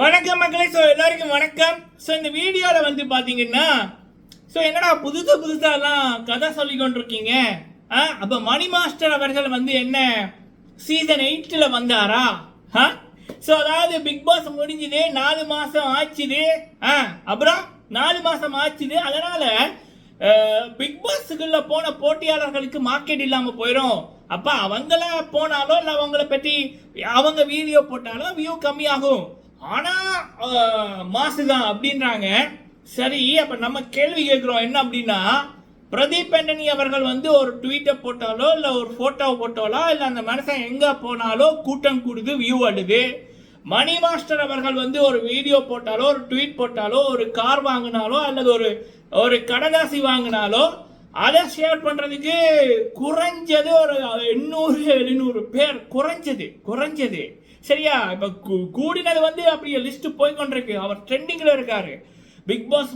வணக்கம் மக்களே. ஸோ எல்லாருக்கும் வணக்கம். ஸோ இந்த வீடியோவில் வந்து பார்த்தீங்கன்னா ஸோ என்னடா புதுசு புதுசாலாம் கதை சொல்லி கொண்டிருக்கீங்க? ஆ? அப்போ மணி மாஸ்டர் அவர்கள் வந்து என்ன சீசன் எயிட்டில் வந்தாரா? ஆ? ஸோ அதாவது பிக் பாஸ் முடிஞ்சுது நாலு மாதம் ஆச்சுது. ஆ அப்புறம் நாலு மாதம் ஆச்சுது. அதனால் பிக் பாஸுக்குள்ள போன போட்டியாளர்களுக்கு மார்க்கெட் இல்லாமல் போயிடும் அப்போ அவங்கள போனாலோ இல்லை அவங்கள பற்றி அவங்க வீடியோ போட்டாலும் வியூ கம்மியாகும். ஆனா மாசு தான் அப்படின்றாங்க. சரி அப்ப நம்ம கேள்வி கேட்குறோம். என்ன அப்படின்னா பிரதீப் ஆண்டனி அவர்கள் வந்து ஒரு ட்வீட்டை போட்டாலோ இல்லை ஒரு ஃபோட்டோவை போட்டாலோ இல்லை அந்த மனுஷன் எங்க போனாலோ கூட்டம் கூடுது வியூ அடுது மணி மாஸ்டர் அவர்கள் வந்து ஒரு வீடியோ போட்டாலோ ஒரு ட்வீட் போட்டாலோ ஒரு கார் வாங்கினாலோ அல்லது ஒரு ஒரு கடலாசி வாங்கினாலோ அதை ஷேர் பண்றதுக்கு குறைஞ்சது ஒரு எண்ணூறு எழுநூறு பேர் குறைஞ்சது குறைஞ்சது. சரியா? இப்போ கூடினது வந்து அப்படியே லிஸ்ட் போய் கொண்டிருக்கு. அவர் ட்ரெண்டிங்கில் இருக்காரு. பிக் பாஸ்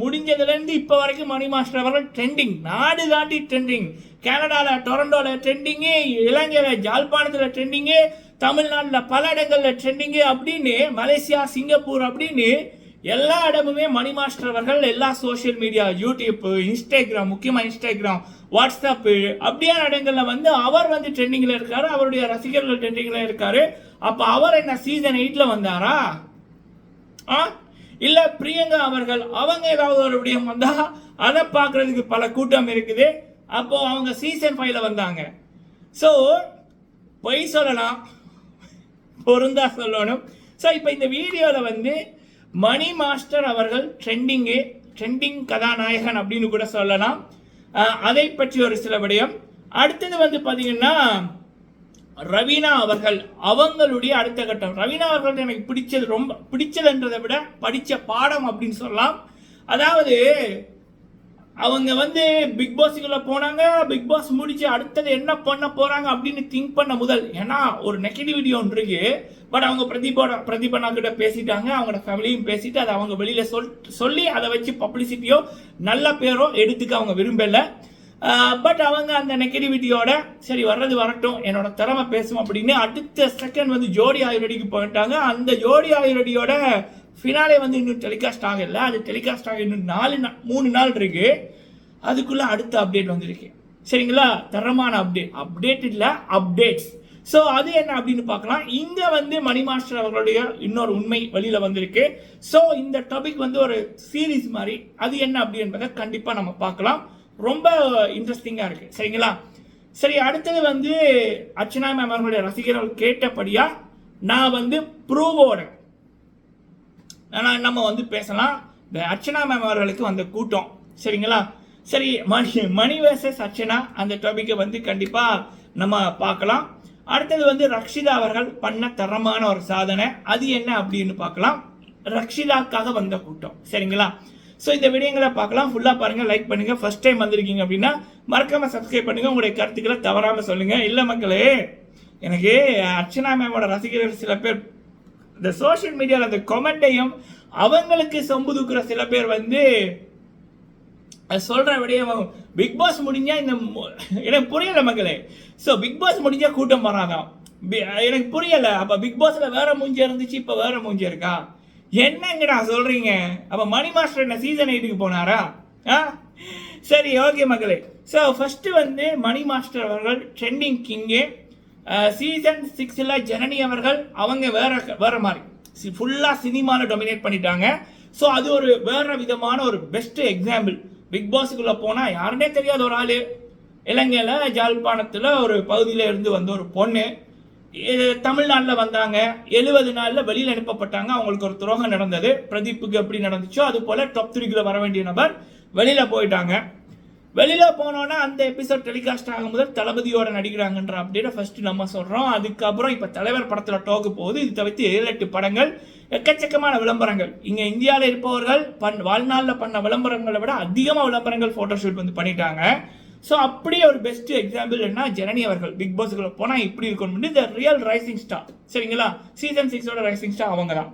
முடிஞ்சதுலேருந்து இப்போ வரைக்கும் மணி மாஸ்டர் அவர்கள் ட்ரெண்டிங் நாடு தாண்டி ட்ரெண்டிங் கனடாவில் டொரண்டோவில் ட்ரெண்டிங்கு இலங்கையில் ஜாழ்ப்பாணத்தில் ட்ரெண்டிங்கு தமிழ்நாட்டில் பல இடங்களில் ட்ரெண்டிங்கு அப்படின்னு மலேசியா சிங்கப்பூர் அப்படின்னு எல்லா இடமுமே மணி மாஸ்டர் அவர்கள் எல்லா சோஷியல் மீடியா யூடியூப் இன்ஸ்டாகிராம் முக்கியமாக இன்ஸ்டாகிராம் வாட்ஸ்அப் அப்படியான இடங்களில் வந்து அவர் வந்து ட்ரெண்டிங்கில் இருக்காரு அவருடைய ரசிகர்கள் ட்ரெண்டிங்கில் இருக்காரு. அப்போ அவர் என்ன சீசன் எயிட்டில் வந்தாரா? ஆ? இல்லை பிரியங்கா அவர்கள் அவங்க ஏதாவது ஒரு விடயம் வந்தா அதை பார்க்குறதுக்கு பல கூட்டம் இருக்குது. அப்போ அவங்க சீசன் ஃபைவ்ல வந்தாங்க. ஸோ பொய் சொல்லலாம். பொருந்தா சொல்லணும். ஸோ இப்போ இந்த வீடியோவில் வந்து மணி மாஸ்டர் அவர்கள் ட்ரெண்டிங்கு ட்ரெண்டிங் கதாநாயகன் அப்படின்னு கூட சொல்லலாம். அதை பற்றி ஒரு சில விடயம். அடுத்தது வந்து பார்த்தீங்கன்னா ரவீனா அவர்கள் அவங்களுடைய அடுத்த கட்டம். ரவீனா அவர்கள் எனக்கு பிடிச்சது ரொம்ப பிடிச்சதுன்றதை விட படித்த பாடம் அப்படின்னு சொல்லலாம். அதாவது அவங்க வந்து பிக் பாஸுக்குள்ள போனாங்க. பிக் பாஸ் முடிச்சு அடுத்தது என்ன பண்ண போறாங்க அப்படின்னு திங்க் பண்ண முதல். ஏன்னா ஒரு நெகட்டிவிட்டி ஒன்று இருக்கு. பட் அவங்க பிரதீபோட பிரதீபனா கிட்ட பேசிட்டாங்க. அவங்களோட ஃபேமிலியும் பேசிட்டு அதை அவங்க வெளியில சொல் சொல்லி அதை வச்சு பப்ளிசிட்டியோ நல்ல பேரோ எடுத்துக்க அவங்க விரும்பலை. பட் அவங்க அந்த நெகட்டிவிட்டியோட சரி வர்றது வரட்டும். என்னோட திறமை பேசும் அப்படின்னு அடுத்த செகண்ட் வந்து ஜோடி ஆயுர்வேடிக்கு போயிட்டாங்க. அந்த ஜோடி ஆயுர்வேடியோட ஃபினாலே வந்து இன்னும் டெலிகாஸ்ட் ஆகல. அது டெலிகாஸ்ட் ஆக இன்னும் நாலு நாள் மூணு நாள் இருக்கு. அதுக்குள்ளே அடுத்த அப்டேட் வந்திருக்கு. சரிங்களா? தரமான அப்டேட் அப்டேட் இல்லை அப்டேட்ஸ் ஸோ அது என்ன அப்படின்னு பார்க்கலாம். இங்கே வந்து மணி மாஸ்டர் அவர்களுடைய இன்னொரு உண்மை வழியில் வந்திருக்கு. ஸோ இந்த டாபிக் வந்து ஒரு சீரிஸ் மாதிரி. அது என்ன அப்படி என்பதை கண்டிப்பாக நம்ம பார்க்கலாம். ரொம்ப இன்ட்ரெஸ்டிங்காக இருக்குது சரிங்களா? சரி அடுத்தது வந்து அர்ச்சனா மேம் அவர்களுடைய ரசிகர்கள் கேட்டபடியாக நான் வந்து ப்ரூவோட ஆனால் நம்ம வந்து பேசலாம். இந்த அர்ச்சனா மேம் அவர்களுக்கு வந்த கூட்டம். சரிங்களா? சரி மணி மணி வேர்சஸ் அர்ச்சனா அந்த டாபிக்கை வந்து கண்டிப்பாக நம்ம பார்க்கலாம். அடுத்தது வந்து ரக்ஷிதா அவர்கள் பண்ண தரமான ஒரு சாதனை. அது என்ன அப்படின்னு பார்க்கலாம். ரக்ஷிதாக்காக வந்த கூட்டம். சரிங்களா? ஸோ இந்த விடயங்களை பார்க்கலாம். ஃபுல்லாக பாருங்கள் லைக் பண்ணுங்கள் ஃபஸ்ட் டைம் வந்திருக்கீங்க அப்படின்னா மறக்காமல் சப்ஸ்கிரைப் பண்ணுங்கள் உங்களுடைய கருத்துக்களை தவறாமல் சொல்லுங்கள் இல்லை மக்களே எனக்கு அர்ச்சனா மேமோட ரசிகர்கள் சில பேர் இந்த சோஷியல் மீடியாவில் அந்த கொமெண்ட்டையும் அவங்களுக்கு சம்புதுக்கிற சில பேர் வந்து சொல்கிற சொல்ற விடயம் பிக் பாஸ் முடிஞ்சால் இந்த எனக்கு புரியல மக்களே. ஸோ பிக் பாஸ் முடிஞ்சால் கூட்டம் வராதாம். பி- எனக்கு புரியலை. அப்போ பிக் பாஸில் வேற மூஞ்சி இருந்துச்சு இப்போ வேற மூஞ்சி இருக்கா? என்னங்கடா சொல்கிறீங்க அப்போ மணி மாஸ்டர் என்ன சீசன் எயிட்டுக்கு போனாரா? ஆ? சரி ஓகே மக்களே. ஸோ ஃபஸ்ட்டு வந்து மணி மாஸ்டர் அவர்கள் ட்ரெண்டிங் கிங்கு சீசன் சிக்ஸில் ஜனனி அவர்கள் அவங்க வேற வேற மாதிரி. ஃபுல்லாக சினிமாவில் டொமினேட் பண்ணிட்டாங்க. ஸோ அது ஒரு வேற விதமான ஒரு பெஸ்ட் எக்ஸாம்பிள் பிக் பாஸுக்குள்ளே போனால் யாருன்னே தெரியாத ஒரு ஆள். இலங்கையில் ஜாழ்ப்பாணத்தில் ஒரு பகுதியில் இருந்து வந்த ஒரு பொண்ணு. தமிழ்நாட்டில் வந்தாங்க. எழுபது நாளில் வெளியில் அனுப்பப்பட்டாங்க. அவங்களுக்கு ஒரு துரோகம் நடந்தது. பிரதீப்புக்கு எப்படி நடந்துச்சோ அது போல் டாப் த்ரீக்குள்ளே வர வேண்டிய நபர் வெளியில் போயிட்டாங்க. வெளியில் போனோன்னா அந்த எபிசோட் டெலிகாஸ்ட் ஆகும் முதல் தளபதியோட நடிக்கிறாங்கன்ற அப்டேட்டை ஃபர்ஸ்ட் நம்ம சொல்கிறோம் அதுக்கப்புறம் இப்போ தலைவர் படத்தில் டோக்கு போகுது. இது தவிர்த்து ஏழு எட்டு படங்கள் எக்கச்சக்கமான விளம்பரங்கள். இங்கே இந்தியாவில் இருப்பவர்கள் பண் வாழ்நாளில் பண்ண விளம்பரங்களை விட அதிகமாக விளம்பரங்கள் ஃபோட்டோஷூட் வந்து பண்ணிட்டாங்க. ஸோ அப்படியே ஒரு பெஸ்ட் எக்ஸாம்பிள் என்ன? ஜனனி அவர்கள் பிக் பாஸ்க்குள்ள போனால் இப்படி இருக்கணும்னு இந்த ரியல் ரைசிங் ஸ்டார் சரிங்களா? சீசன் சிக்ஸோட ரைசிங் ஸ்டார் அவங்க தான்.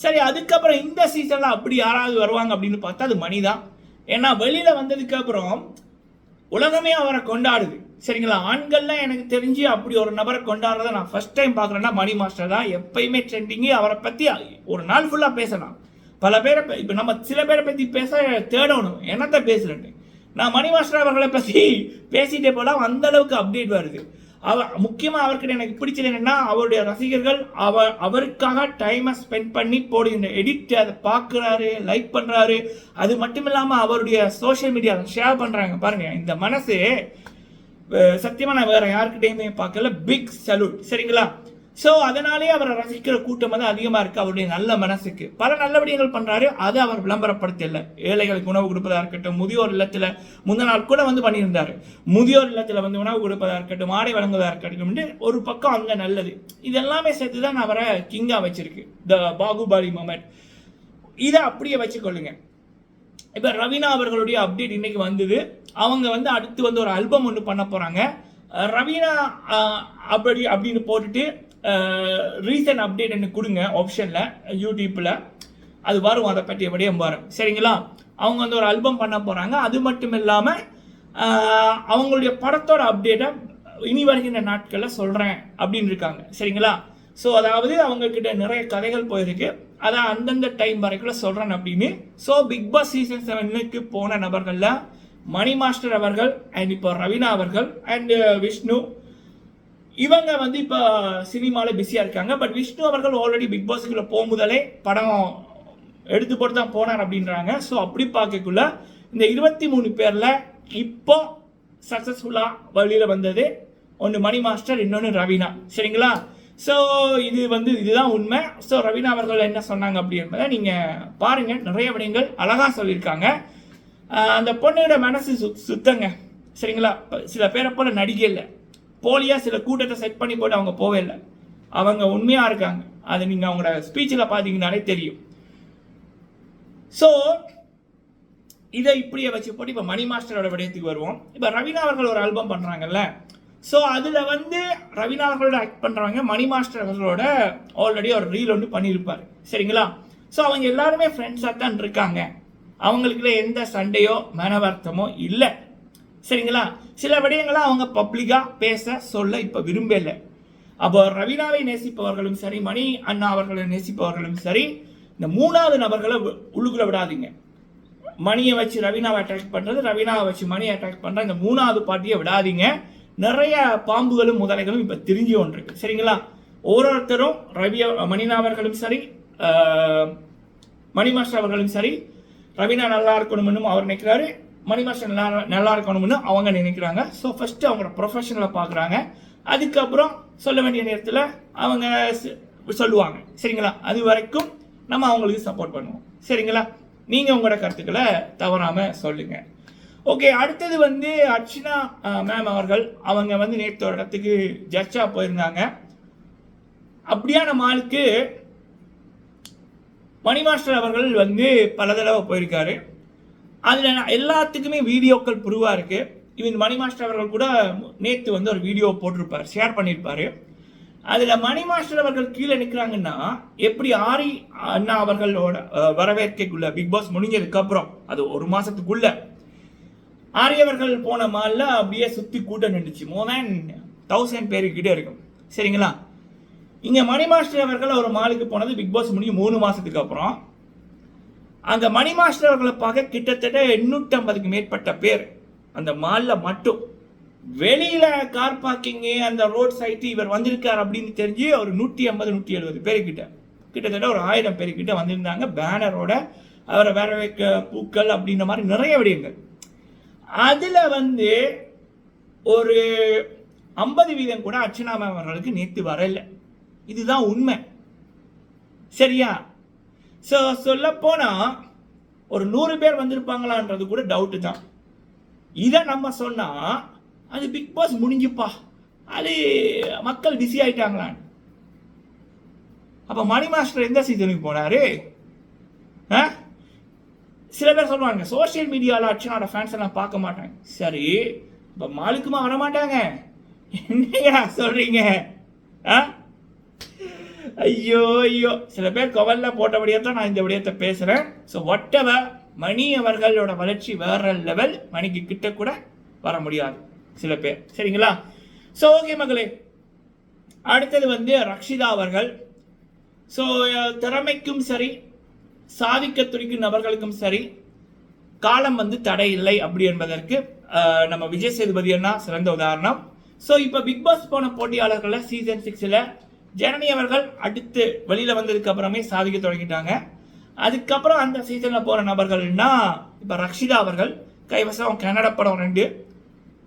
சரி அதுக்கப்புறம் இந்த சீசனில் அப்படி யாராவது வருவாங்க அப்படின்னு பார்த்தா அது மணி தான். ஏன்னா வெளியில வந்ததுக்கு அப்புறம் உலகமே அவரை கொண்டாடுது. சரிங்களா? ஆண்கள்லாம் எனக்கு தெரிஞ்சு அப்படி ஒரு நபரை கொண்டாடுறத நான் ஃபர்ஸ்ட் டைம் பார்க்குறேன்னா மணி மாஸ்டர் தான் எப்பயுமே ட்ரெண்டிங்கு அவரை பற்றி ஒரு நாள் ஃபுல்லாக பேசலாம். பல பேரை இப்போ நம்ம சில பேரை பற்றி பேச தேடணும். என்னத்த பேசுறேன்னு? நான் மணி மாஸ்டர் அவர்களை பற்றி பேசிட்டே போகலாம் அந்தளவுக்கு அப்டேட் வருது. அவர் முக்கியமாக அவர்கிட்ட எனக்கு பிடிச்சது என்னென்னா அவருடைய ரசிகர்கள் அவர் அவருக்காக டைமை ஸ்பெண்ட் பண்ணி போடுகின்ற எடிட் அதை பார்க்குறாரு லைக் பண்ணுறாரு அது மட்டும் இல்லாமல் அவருடைய சோஷியல் மீடியாவில் ஷேர் பண்ணுறாங்க பாருங்கள் இந்த மனசு சத்தியமாக நான் வேறு யாருக்கிட்டையுமே பார்க்கல. பிக் சல்யூட் சரிங்களா? ஸோ அதனாலே அவரை ரசிக்கிற கூட்டம் வந்து அதிகமாக இருக்குது அவருடைய நல்ல மனசுக்கு. பல நல்ல விடயங்கள் பண்ணுறாரு அதை அவர் விளம்பரப்படுத்தல. ஏழைகளுக்கு உணவு கொடுப்பதா இருக்கட்டும் முதியோர் இல்லத்தில் முந்த நாள் கூட வந்து பண்ணியிருந்தாரு. முதியோர் இல்லத்தில் வந்து உணவு கொடுப்பதா இருக்கட்டும் ஆடை வழங்குவதாக இருக்கட்டும் ஒரு பக்கம் அங்கே நல்லது. இதெல்லாமே சேர்த்து தான் அவரை கிங்காக வச்சிருக்கு. த பாகுபாலி மொமெண்ட் இதை அப்படியே வச்சுக்கொள்ளுங்க. இப்போ ரவீனா அவர்களுடைய அப்டேட் இன்னைக்கு வந்தது. அவங்க வந்து அடுத்து வந்து ஒரு ஆல்பம் ஒன்று பண்ண போகிறாங்க ரவீனா அப்படி அப்படின்னு போட்டுட்டு ரீசன்ட் அப்டேட் எனக்கு கொடுங்க ஆப்ஷனில் யூடியூப்பில் அது வரும் அதை பற்றிய எப்படியும் வரும். சரிங்களா? அவங்க வந்து ஒரு ஆல்பம் பண்ண போகிறாங்க அது மட்டும் இல்லாமல் அவங்களுடைய படத்தோட அப்டேட்டை இனி வருகின்ற நாட்களில் சொல்கிறேன் அப்படின்னு இருக்காங்க. சரிங்களா? ஸோ அதாவது அவங்கக்கிட்ட நிறைய கதைகள் போயிருக்கு. அதை அந்தந்த டைம் வரைக்கும் சொல்கிறேன் அப்படின்னு. ஸோ பிக் பாஸ் சீசன் செவனுக்கு போன நபர்களில் மணி மாஸ்டர் அவர்கள் அண்ட் இப்போ ரவீனா அவர்கள் அண்ட் விஷ்ணு இவங்க வந்து இப்போ சினிமாவில் பிஸியாக இருக்காங்க. பட் விஷ்ணு அவர்கள் ஆல்ரெடி பிக் பாஸுக்குள்ளே போகும்போதலே படம் எடுத்து போட்டு தான் போனார் அப்படின்றாங்க. ஸோ அப்படி பார்க்கக்குள்ள இந்த இருபத்தி மூணு பேரில் இப்போ சக்ஸஸ்ஃபுல்லாக வழியில் வந்தது ஒன்று மணி மாஸ்டர் இன்னொன்று ரவீனா. சரிங்களா? ஸோ இது வந்து இதுதான் உண்மை. ஸோ ரவீனா அவர்கள் என்ன சொன்னாங்க அப்படி என்பதை நீங்கள் பாருங்கள் நிறைய விடயங்கள் அழகாக சொல்லியிருக்காங்க. அந்த பொண்ணோட மனசு சு சுத்தங்க. சரிங்களா? சில பேரை போல நடிகை இல்லை போலியாக சில கூட்டத்தை செட் பண்ணி போட்டு அவங்க போவே இல்லை அவங்க உண்மையாக இருக்காங்க. அது நீங்கள் அவங்களோட ஸ்பீச்சில் பார்த்தீங்கன்னாலே தெரியும். ஸோ இதை இப்படியே வச்சு போட்டு இப்போ மணி மாஸ்டரோட விடயத்துக்கு வருவோம். இப்போ ரவீனா அவர்கள் ஒரு ஆல்பம் பண்ணுறாங்கல்ல ஸோ அதில் வந்து ரவீனா அவர்களோட ஆக்ட் பண்ணுறவங்க மணி மாஸ்டர் அவர்களோட ஆல்ரெடி ஒரு ரீல் ஒன்று பண்ணியிருப்பார். சரிங்களா? ஸோ அவங்க எல்லாருமே ஃப்ரெண்ட்ஸாக தான் இருக்காங்க. அவங்களுக்குள்ள எந்த சண்டையோ மனவர்த்தமோ இல்லை. சரிங்களா? சில விடயங்களை அவங்க பப்ளிக்காக பேச சொல்ல இப்போ விரும்பலை. அப்போ ரவீனாவை நேசிப்பவர்களும் சரி மணி அண்ணா அவர்களை நேசிப்பவர்களும் சரி இந்த மூணாவது நபர்களை உள்ளுக்குள்ள விடாதீங்க. மணியை வச்சு ரவீனாவை அட்டாக் பண்ணுறது ரவீனாவை வச்சு மணியை அட்டாக் பண்ணுற இந்த மூணாவது பார்ட்டியை விடாதீங்க. நிறைய பாம்புகளும் முதலைகளும் இப்போ திரிஞ்சு கொண்டிருக்கு. சரிங்களா? ஒவ்வொருத்தரும் ரவி மணினா அவர்களும் சரி மணிமாஸ்டர் மணி அவர்களும் சரி ரவீனா நல்லா இருக்கணும்னு அவர் நினைக்கிறாரு. மணி மாஸ்டர் நல்லா நல்லா இருக்கணும்னு அவங்க நினைக்கிறாங்க. ஸோ ஃபஸ்ட்டு அவங்களோட ப்ரொஃபஷனலை பார்க்குறாங்க அதுக்கப்புறம் சொல்ல வேண்டிய நேரத்தில் அவங்க சொல்லுவாங்க. சரிங்களா? அது வரைக்கும் நம்ம அவங்களுக்கு சப்போர்ட் பண்ணுவோம். சரிங்களா? நீங்கள் உங்களோட கருத்துக்களை தவறாமல் சொல்லுங்கள் ஓகே அடுத்தது வந்து அர்ச்சனா மேம் அவர்கள் அவங்க வந்து நேற்று ஒரு இடத்துக்கு ஜட்ஜாக போயிருந்தாங்க. அப்படியான மாலுக்கு மணி மாஸ்டர் அவர்கள் வந்து பல தடவை போயிருக்காரு. அதில் எல்லாத்துக்குமே வீடியோக்கள் ப்ரூவாக இருக்குது இவன் மணி மாஸ்டர் அவர்கள் கூட நேற்று வந்து ஒரு வீடியோ போட்டிருப்பார் ஷேர் பண்ணியிருப்பார். அதில் மணி மாஸ்டர் அவர்கள் கீழே நிற்கிறாங்கன்னா எப்படி ஆரி அண்ணா அவர்களோட வரவேற்கைக்குள்ள பிக் பாஸ் முடிஞ்சதுக்கப்புறம் அது ஒரு மாதத்துக்குள்ள ஆரியவர்கள் போன மாலில் அப்படியே சுற்றி கூட்டம் நின்றுச்சு மோர் தேன் தௌசண்ட் பேருக்கிட்டே இருக்கும். சரிங்களா? இங்கே மணி மாஸ்டர் அவர்கள் ஒரு மாலுக்கு போனது பிக் பாஸ் முடிஞ்சு மூணு மாதத்துக்கு அப்புறம். அந்த மணி மாஸ்டர் அவர்களை பார்க்க கிட்டத்தட்ட எண்ணூற்றம்பதுக்கு மேற்பட்ட பேர். அந்த மால்ல மட்டும். வெளியில் கார் பார்க்கிங்கு அந்த ரோட் சைட்டு இவர் வந்திருக்கார் அப்படின்னு தெரிஞ்சு ஒரு நூற்றி ஐம்பது நூற்றி எழுபது பேருக்கிட்ட. கிட்டத்தட்ட ஒரு ஆயிரம் பேருக்கிட்ட வந்திருந்தாங்க. பேனரோட அவரை வரவேற்க பூக்கள் அப்படின்ற மாதிரி நிறைய விடயங்கள். அதில் வந்து ஒரு ஐம்பது வீதம் கூட அர்ச்சனா அவர்களுக்கு நேற்று வரலை. இதுதான் உண்மை. சரியா? ஸோ சொல்லப்போனால் ஒரு நூறு பேர் வந்திருப்பாங்களான்றது கூட டவுட்டு தான். இதை நம்ம சொன்னால் அது பிக் பாஸ் முடிஞ்சுப்பா அது மக்கள் பிஸி ஆயிட்டாங்களான்னு அப்போ மணி மாஸ்டர் எந்த சீசனுக்கு போனாரு? ஆ? சில பேர் சொல்லுவாங்க சோஷியல் மீடியாவில் அர்ச்சனாவோட ஃபேன்ஸ் எல்லாம் பார்க்க மாட்டாங்க. சரி இப்போ மாலுக்குமா வர மாட்டாங்க என்னையா சொல்கிறீங்க ஆ? ஐயோ ஐயோ. சில பேர் கவல்ல போட்டபடியே தான் நான் இந்த விடயத்தை பேசுகிறேன் ஸோ ஒட்டவ மணி அவர்களோட வளர்ச்சி வேற லெவல் மணிக்கு கிட்ட கூட வர முடியாது சில பேர். சரிங்களா? ஸோ ஓகே மகளே அடுத்தது வந்து ரக்ஷிதா அவர்கள். ஸோ திறமைக்கும் சரி சாதிக்க துடிக்கும் நபர்களுக்கும் சரி காலம் வந்து தடை இல்லை அப்படி என்பதற்கு நம்ம விஜய் சேதுபதி அண்ணா சிறந்த உதாரணம். ஸோ இப்போ பிக் பாஸ் போன போட்டியாளர்களில் சீசன் சிக்ஸில் ஜனனி அவர்கள் அடுத்து வெளியில் வந்ததுக்கு அப்புறமே சாதிக்க தொடங்கிட்டாங்க. அதுக்கப்புறம் அந்த சீசனில் போகிற நபர்கள்னா இப்போ ரக்ஷிதா அவர்கள் கைவசம் கன்னட படம் ரெண்டு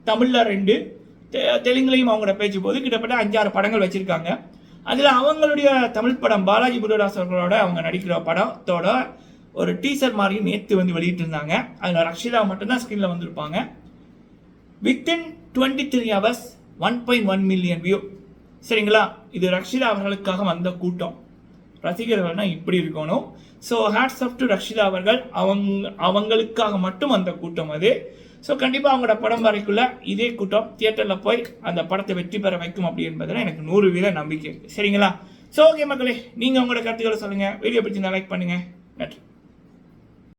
தமிழில் ரெண்டு தெ- தெலுங்குலையும் அவங்களோட பேச்சு போது கிட்டத்தட்ட அஞ்சாறு படங்கள் வச்சுருக்காங்க. அதில் அவங்களுடைய தமிழ் படம் பாலாஜி புருதாஸ் அவர்களோட அவங்க நடிக்கிற படத்தோட ஒரு டீசர் மாதிரி நேற்று வந்து வெளியிட்டிருந்தாங்க. அதில் ரக்ஷிதா மட்டும்தான் ஸ்க்ரீனில் வந்திருப்பாங்க. Within twenty three hours one point one million view சரிங்களா? இது ரக்ஷிதா அவர்களுக்காக வந்த கூட்டம். ரசிகர்கள்னா இப்படி இருக்கணும். So hats off to Rakshitha அவர்கள். அவங்க அவங்களுக்காக மட்டும் அந்த கூட்டம் அது. ஸோ கண்டிப்பாக அவங்களோட படம் வரைக்குள்ள இதே கூட்டம். தியேட்டரில் போய் அந்த படத்தை வெற்றி பெற வைக்கும் அப்படி என்பதில் எனக்கு நூறு வீத நம்பிக்கை இருக்குது சரிங்களா? ஸோ ஓகே மக்களே நீங்கள் உங்களோட கருத்துக்களை சொல்லுங்கள் வீடியோ பிடிச்சிருந்தா லைக் பண்ணுங்கள் நன்றி.